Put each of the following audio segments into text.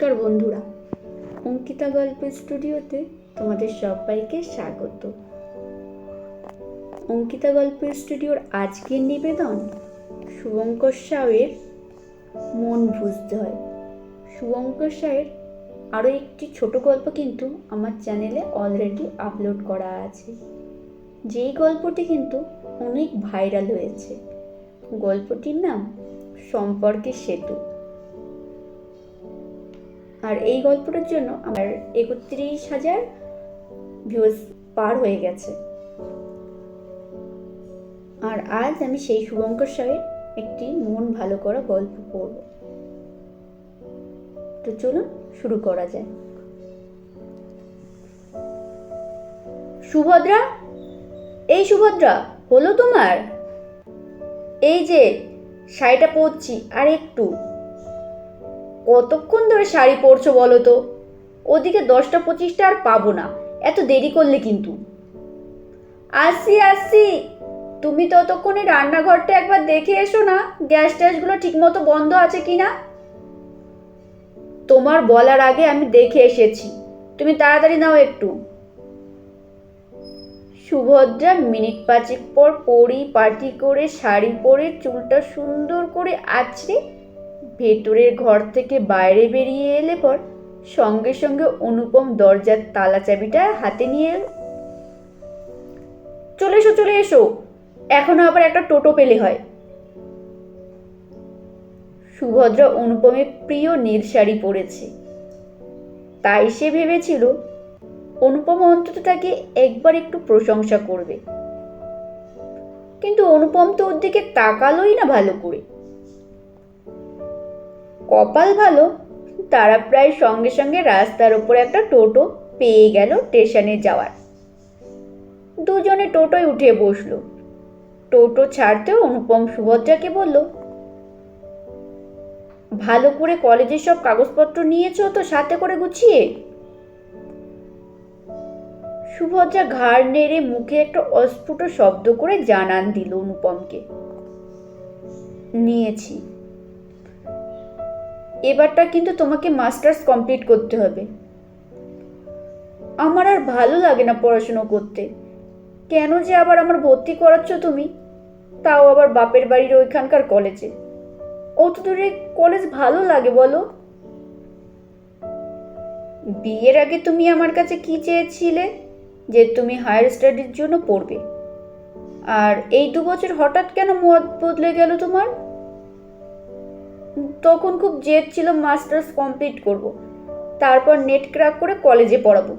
নমস্কার বন্ধুরা। অঙ্কিতা গল্প স্টুডিওতে তোমাদের সবাইকে স্বাগত। অঙ্কিতা গল্প স্টুডিওর আজকের নিবেদন শুভঙ্কর সাউয়ের মন বুঝতে হয়। শুভঙ্কর সাউয়ের আরও একটি ছোট গল্প কিন্তু আমার চ্যানেলে অলরেডি আপলোড করা আছে। যেই গল্পটি কিন্তু অনেক ভাইরাল হয়েছে। গল্পটির নাম সম্পর্কের সেতু। আর এই গল্পটার জন্য আমার একত্রিশ হাজার ভিউজ পার হয়ে গেছে। আর আজ আমি সেই শুভঙ্কর সাহের একটি মন ভালো করা গল্প পড়ব। তো চলুন শুরু করা যায় সুভদ্রা, এই সুভদ্রা, হলো তোমার? এই যে, শাড়িটা পরছি, আর একটু। কতক্ষণ ধরে শাড়ি পরছো বলো তো? ওদিকে দশটা পঁচিশটা আর পাবো না। এত দেরি করলে কিন্তু। আসছি আসছি তুমি ততক্ষণে রান্নাঘরটা একবার দেখে এসো না, গ্যাস ট্যাসগুলো ঠিকমতো বন্ধ আছে কি না তোমার বলার আগে আমি দেখে এসেছি। তুমি তাড়াতাড়ি নাও একটু। সুভদ্রা মিনিট পাঁচেক পর পরি পাটি করে শাড়ি পরে চুলটা সুন্দর করে আছড়ে ভেতরের ঘর থেকে বাইরে বেরিয়ে এলে পর সঙ্গে সঙ্গে অনুপম দরজার তালা চাবিটা হাতে নিয়ে এল। চলে এসো চলে এসো। এখনও আবার একটা টোটো পেলে হয়। সুভদ্রা অনুপমের প্রিয় নীল শাড়ি পরেছে। তাই সে ভেবেছিল, অনুপম অন্তত তাকে একবার একটু প্রশংসা করবে। কিন্তু অনুপম তো ওর দিকে তাকালোই না ভালো করে। কপাল ভালো, তারা প্রায় সঙ্গে সঙ্গে রাস্তার উপর একটা টোটো পেয়ে গেল স্টেশনে যাওয়ার। দুজনে টোটোয় উঠে বসল। টোটো ছাড়তেও অনুপম সুভদ্রাকে বলল, ভালো করে কলেজের সব কাগজপত্র নিয়েছো তো সাথে করে গুছিয়ে? সুভদ্রা ঘাড় নেড়ে মুখে একটা অস্ফুট শব্দ করে জানান দিল অনুপমকে। নিয়েছি। এবারটা কিন্তু তোমাকে মাস্টার্স কমপ্লিট করতে হবে। আমার আর ভালো লাগে না পড়াশুনো করতে। কেন যে আবার আমার ভর্তি করাচ্ছ তুমি? তাও আবার বাপের বাড়ির ওইখানকার কলেজে। অত দূরে কলেজ ভালো লাগে বলো। বিয়ের আগে তুমি আমার কাছে কি চেয়েছিলে? যে তুমি হায়ার স্টাডির জন্য পড়বে। আর এই দু বছর হঠাৎ কেন মত বদলে গেল তোমার? তখন খুব জেদ ছিল মাস্টার্স কমপ্লিট করব। তারপর নেট ক্র্যাক করে কলেজে পড়াবো।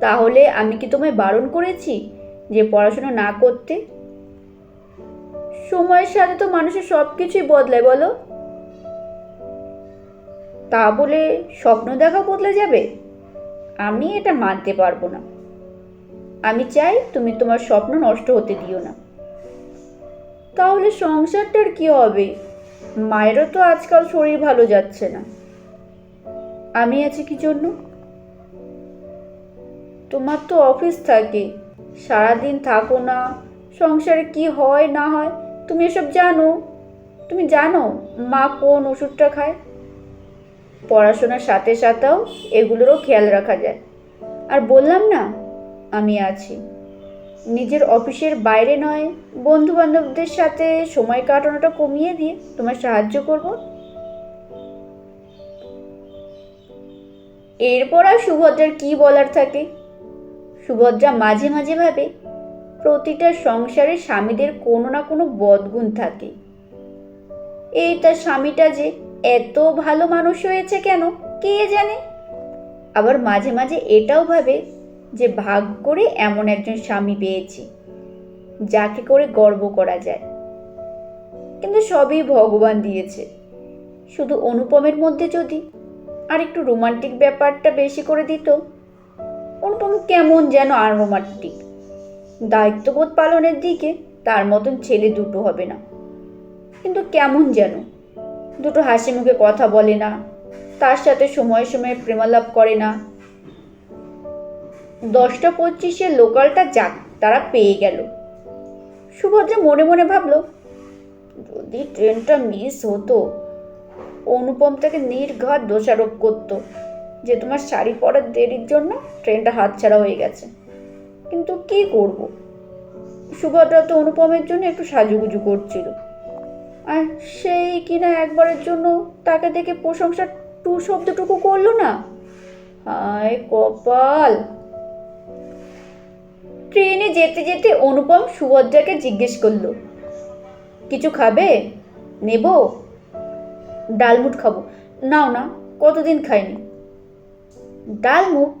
তাহলে আমি কি তোমায় বারণ করেছি যে পড়াশোনা না করতে? সময়ের সাথে তো মানুষের সব কিছুই বদলায়, বলো। তা বলে স্বপ্ন দেখা বদলে যাবে? আমি এটা মানতে পারব না। আমি চাই তুমি তোমার স্বপ্ন নষ্ট হতে দিও না। তাহলে সংসারটার কি হবে? মায়েরও তো আজকাল শরীর ভালো যাচ্ছে না। আমি আছি কি জন্য? তোমার তো অফিস থাকে, সারাদিন থাকো না, সংসারে কি হয় না হয়, তুমি এসব জানো? তুমি জানো মা কোন ওষুধটা খায়? পড়াশোনার সাথে সাথেও এগুলোরও খেয়াল রাখা যায়। আর বললাম না, আমি আছি। নিজের অফিসের বাইরে নয় বন্ধু বান্ধবদের সাথে সময় কাটানোটা কমিয়ে দিয়ে তোমার সাহায্য করব। এরপর আর সুভদ্রার কি বলার থাকে? সুভদ্রা মাঝে মাঝে ভাবে, প্রতিটা সংসারে স্বামীদের কোনো না কোনো বদগুণ থাকে। এই তার স্বামীটা যে এত ভালো মানুষ হয়েছে কেন, কে জানে? আবার মাঝে মাঝে এটাও ভাবে যে ভাগ করে এমন একজন স্বামী পেয়েছি, যাকে করে গর্ব করা যায়। কিন্তু সবই ভগবান দিয়েছে। শুধু অনুপমের মধ্যে যদি আর একটু রোমান্টিক ব্যাপারটা বেশি করে দিত, অনুপম কেমন যেন আর রোমান্টিক। দায়িত্ববোধ পালনের দিকে তার মতন ছেলে দুটো হবে না। কিন্তু কেমন যেন। দুটো হাসি মুখে কথা বলে না, তার সাথে সময়ে সময়ে প্রেমালাপ করে না দশটা পঁচিশে লোকালটা যাক, তারা পেয়ে গেল। সুভদ্রা মনে মনে ভাবলো, যদি ট্রেনটা মিস হতো, অনুপম তাকে নির্ঘাত দোষারোপ করত যে তোমার শাড়ি পরার দেরির জন্য ট্রেনটা হাতছাড়া হয়ে গেছে। কিন্তু কি করব? সুভদ্রা তো অনুপমের জন্য একটু সাজুগুজু করছিল। আর সেই কিনা একবারের জন্য তাকে দেখে প্রশংসা টু শব্দটুকু করল না? হায় কপাল! ট্রেনে যেতে যেতে অনুপম সুভদ্রাকে জিজ্ঞেস করল, কিছু খাবে? নেব? ডালমুট খাব? নাও না, কতদিন খাইনি? ডালমুট?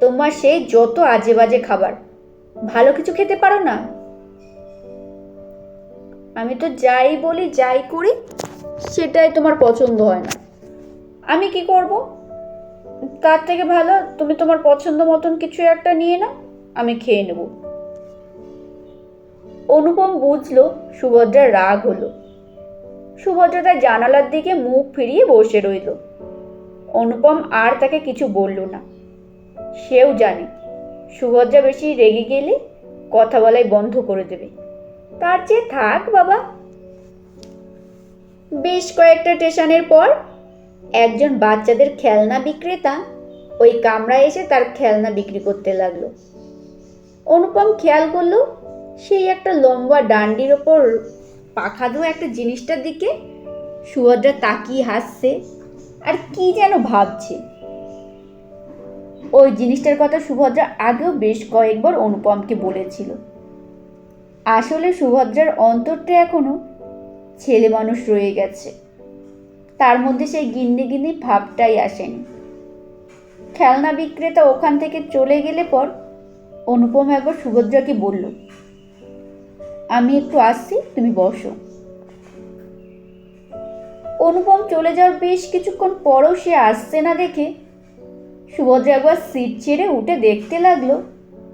তোমার সেই যত আজে বাজে খাবার, ভালো কিছু খেতে পারো না? আমি তো যাই বলি, যাই করি, সেটাই তোমার পছন্দ হয় না। আমি কি করব? তার থেকে ভালো, তুমি তোমার পছন্দ মতন কিছু একটা নিয়ে নাও আমি খেয়ে নেব। অনুপম বুঝলো সুভদ্রার রাগ হলো। সুভদ্রা তার জানালার দিকে মুখ ফিরিয়ে বসে রইল। অনুপম আর তাকে কিছু বলল না। সেও জানে, সুভদ্রা বেশি রেগে গেলে কথা বলাই বন্ধ করে দেবে। তার চেয়ে থাক, বাবা। বেশ কয়েকটা স্টেশনের পর একজন বাচ্চাদের খেলনা বিক্রেতা ওই কামরায় এসে তার খেলনা বিক্রি করতে লাগল। অনুপম খেয়াল করল, সেই একটা লম্বা ডান্ডির ওপর পাখা দেওয়া একটা জিনিসটার দিকে সুভদ্রা তাকিয়ে হাসছে। আর কি যেন ভাবছে। ওই জিনিসটার কথা সুভদ্রা আগেও বেশ কয়েকবার অনুপমকে বলেছিল। আসলে সুভদ্রার অন্তরটা এখনও ছেলে মানুষ রয়ে গেছে। তার মধ্যে সেই গিন্নি গিন্নি ভাবটাই আসেনি। খেলনা বিক্রেতা ওখান থেকে চলে গেলে পর অনুপম একবার সুভদ্রাকে বলল, আমি একটু আসছি, তুমি বসো। অনুপম চলে যাওয়ার বেশ কিছুক্ষণ পরও সে আসছে না দেখে সুভদ্রা একবার সিট ছেড়ে উঠে দেখতে লাগল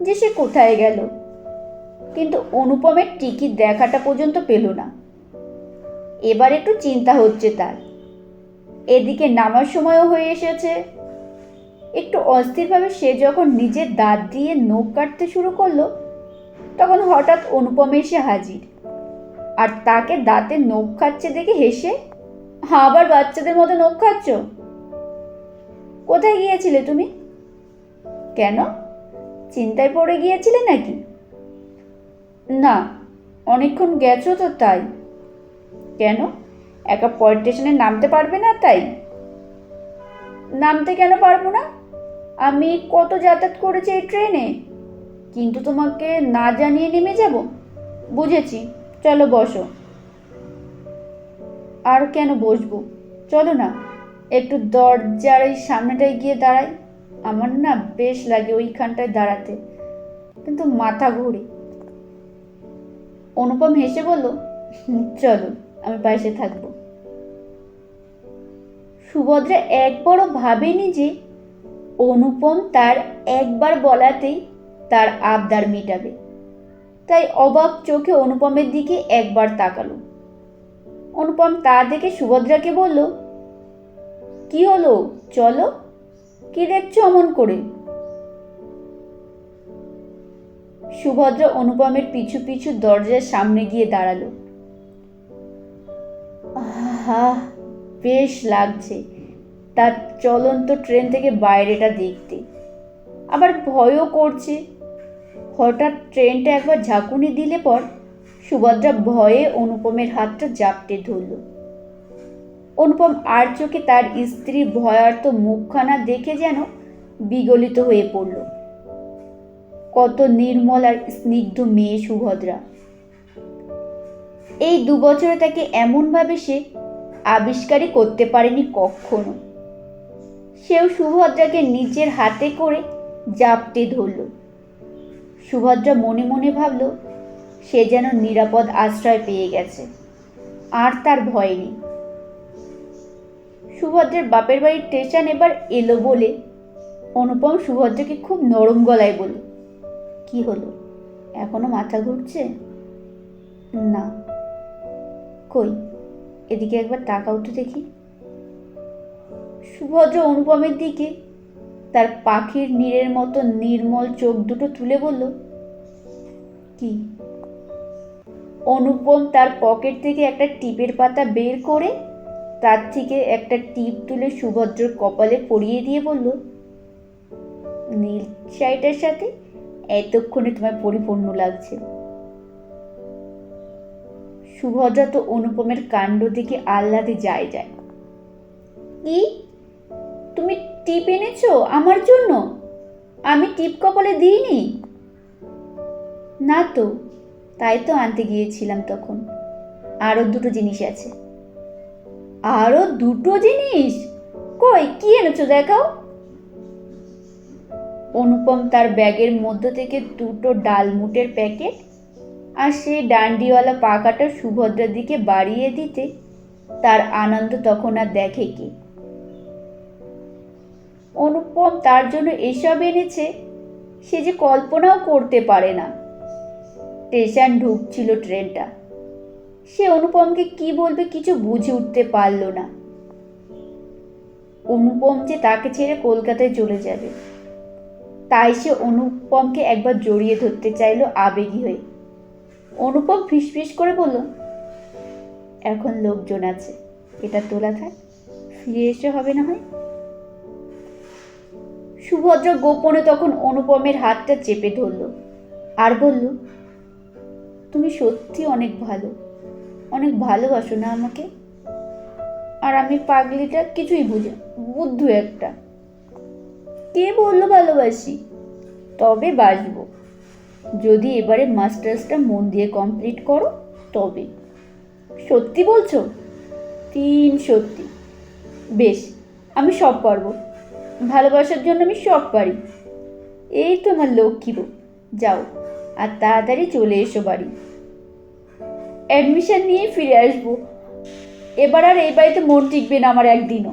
যে সে কোথায় গেল। কিন্তু অনুপমের টিকিট দেখাটা পর্যন্ত পেল না। এবার একটু চিন্তা হচ্ছে তার। এদিকে নামার সময়ও হয়ে এসেছে। একটু অস্থিরভাবে সে যখন নিজের দাঁত দিয়ে নখ কাটতে শুরু করল, তখন হঠাৎ অনুপম এসে হাজির। আর তাকে দাঁতে নখ খাচ্ছে দেখে হেসে, আবার বাচ্চাদের মতো নখ খাচ্ছ? কোথায় গিয়েছিলে তুমি? কেন? চিন্তায় পড়ে গিয়েছিলে নাকি? না, অনেকক্ষণ গেছো তো তাই। কেন? একা পর স্টেশনে নামতে পারবে না তাই? নামতে কেন পারব না? আমি কত যাতায়াত করেছি এই ট্রেনে? কিন্তু তোমাকে না জানিয়ে নেমে যাব? বুঝেছি। চলো বসো। আর কেন বসবো? চলো না। একটু দরজার এই সামনেটায় গিয়ে দাঁড়াই। আমার না বেশ লাগে ওইখানটায় দাঁড়াতে। কিন্তু মাথা ঘুরে। অনুপম হেসে বলল, চলো, আমি পাশে থাকব। সুভদ্রা একবারও ভাবেনি যে অনুপম তার একবার বলাতেই তার আবদার মেটাবে। তাই অবাক চোখে অনুপমের দিকে একবার তাকালো। অনুপম তা দেখে সুভদ্রাকে বলল, কি হলো? চলো। কি দেখছ অমন করে? সুভদ্রা অনুপমের পিছু পিছু দরজার সামনে গিয়ে দাঁড়াল। আহা, বেশ লাগছে। তার চলন্ত ট্রেন থেকে বাইরেটা দেখতে। আবার ভয়ও করছে। হঠাৎ ট্রেনটা একবার ঝাঁকুনি দিলে পর সুভদ্রা ভয়ে অনুপমের হাতটা জাপটে ধরল। অনুপম আর চোখে তার স্ত্রীর ভয়ার্ত মুখখানা দেখে যেন বিগলিত হয়ে পড়ল। কত নির্মল আর স্নিগ্ধ মেয়ে সুভদ্রা। এই দু বছরে তাকে এমনভাবে সে আবিষ্কারই করতে পারেনি কখনো। সেও সুভদ্রাকে নিজের হাতে করে জাপটে ধরল। সুভদ্রা মনে মনে ভাবল, সে যেন নিরাপদ আশ্রয় পেয়ে গেছে, আর তার ভয় নেই। সুভদ্রের বাপের বাড়ির স্টেশন এবার এলো বলে অনুপম সুভদ্রাকে খুব নরম গলায় বলল, কি হলো? এখনও মাথা ঘুরছে? না। কই? এদিকে একবার তাকাও তো দেখি। সুভদ্র অনুপমের দিকে তার পাখির নীরের মতো নির্মল চোখ দুটো তুলে বলল, কি? অনুপম তার পকেট থেকে একটা টিপের পাতা বের করে তার থেকে একটা টিপ তুলে সুভদ্রর কপালে পরিয়ে দিয়ে বলল, নীল শাড়িটার সাথে এতক্ষণে তোমার পরিপূর্ণ লাগছে। সুভদ্রা তো অনুপমের কাণ্ড দেখে আহ্লাদে যায় যায়। কি? তুমি টিপ এনেছো আমার জন্য? আমি টিপ কপালে দিইনি? না তো, তাই তো আনতে গিয়েছিলাম তখন। আরও দুটো জিনিস আছে। আরও দুটো জিনিস? কই, কি এনেছো দেখাও? অনুপম তার ব্যাগের মধ্য থেকে দুটো ডালমুটের প্যাকেট আর সেই ডান্ডিওয়ালা পাকাটা সুভদ্রার দিকে বাড়িয়ে দিতে তার আনন্দ তখন আর দেখে কি। অনুপম তার জন্য এসব এনেছে, সে যে কল্পনাও করতে পারে না। স্টেশন ঢুকছিল ট্রেনটা। সে অনুপমকে কি বলবে কিছু বুঝে উঠতে পারল না। অনুপম যে তাকে ছেড়ে কলকাতায় চলে যাবে, তাই সে অনুপমকে একবার জড়িয়ে ধরতে চাইলো আবেগী হয়ে। অনুপম ফিসফিস করে বলল, এখন লোকজন আছে, এটা তোলা থাক, ফিরে এসে হবে না হয়। সুভদ্রা গোপনে তখন অনুপমের হাতটা চেপে ধরল আর বলল, তুমি সত্যি অনেক ভালো, অনেক ভালোবাসো না আমাকে? আর আমি পাগলিটা কিছুই বুঝে, বুদ্ধু একটা। কে বলল ভালোবাসি? তবে বাসবো। যদি এবারে মাস্টার্সটা মন দিয়ে কমপ্লিট করো, তবে। সত্যি বলছো? তিন সত্যি। বেশ, আমি সব পারব। ভালোবাসার জন্য আমি সব পারি। এই তো আমার লক্ষ্মী বউ। যাও, আর তাড়াতাড়ি চলে এসো বাড়ি। অ্যাডমিশন নিয়ে ফিরে আসব। এবার আর এই বাড়িতে মন টিকবে না আমার একদিনও।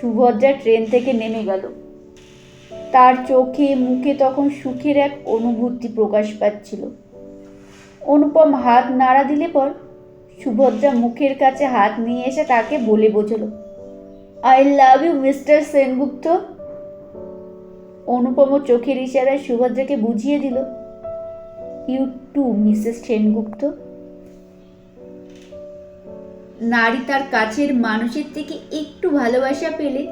সুভদ্রা ট্রেন থেকে নেমে গেল। তার চোখে মুখে তখন সুখের এক অনুভূতি প্রকাশ পাচ্ছিল। অনুপম হাত নাড়া দিলে পর সুভদ্রা মুখের কাছে হাত নিয়ে এসে তাকে বলে বোঝালো I love you mister Sengupta. Anupam চোখের ইশারায় সুভদ্রাকে বুঝিয়ে দিল ইউ টু মিসেস সেনগুপ্ত। নারী তার কাছের মানুষের থেকে একটু ভালোবাসা পেলে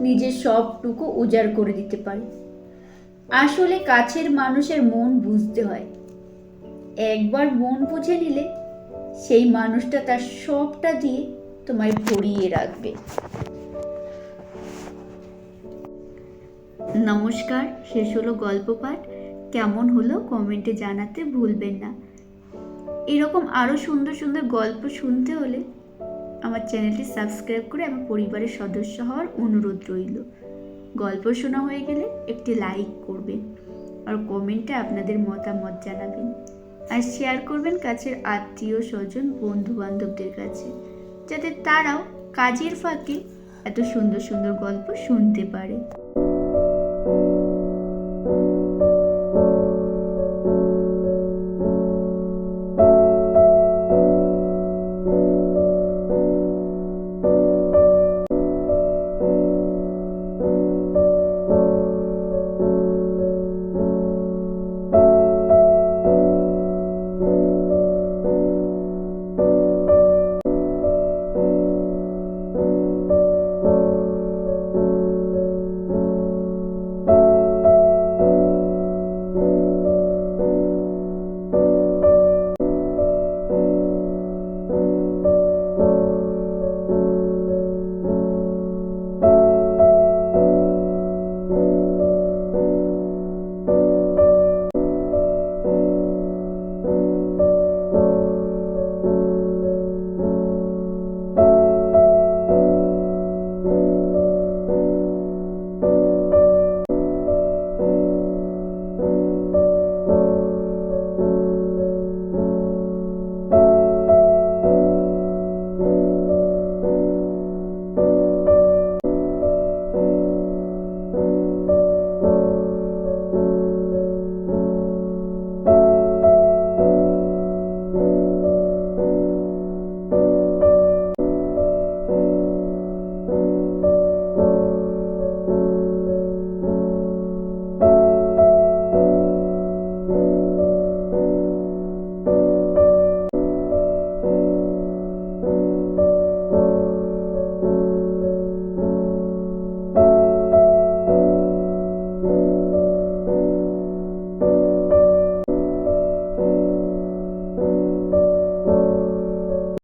নিজের সবটুকু উজাড় করে দিতে পারে। আসলে কাছের মানুষের মন বুঝতে হয়। একবার মন বুঝে নিলে সেই মানুষটা তার সবটা দিয়ে তোমায় ভরিয়ে রাখবে। নমস্কার, শেষ হলো গল্প পাঠ। কেমন হলো কমেন্টে জানাতে ভুলবেন না। এরকম আরও সুন্দর সুন্দর গল্প শুনতে হলে আমার চ্যানেলটি সাবস্ক্রাইব করে আমার পরিবারের সদস্য হওয়ার অনুরোধ রইল। গল্প শোনা হয়ে গেলে একটি লাইক করবেন আর কমেন্টে আপনাদের মতামত জানাবেন। আর শেয়ার করবেন কাছের আত্মীয়, স্বজন বন্ধু বান্ধবদের কাছে, যাতে তারাও কাজের ফাঁকে এত সুন্দর সুন্দর গল্প শুনতে পারে।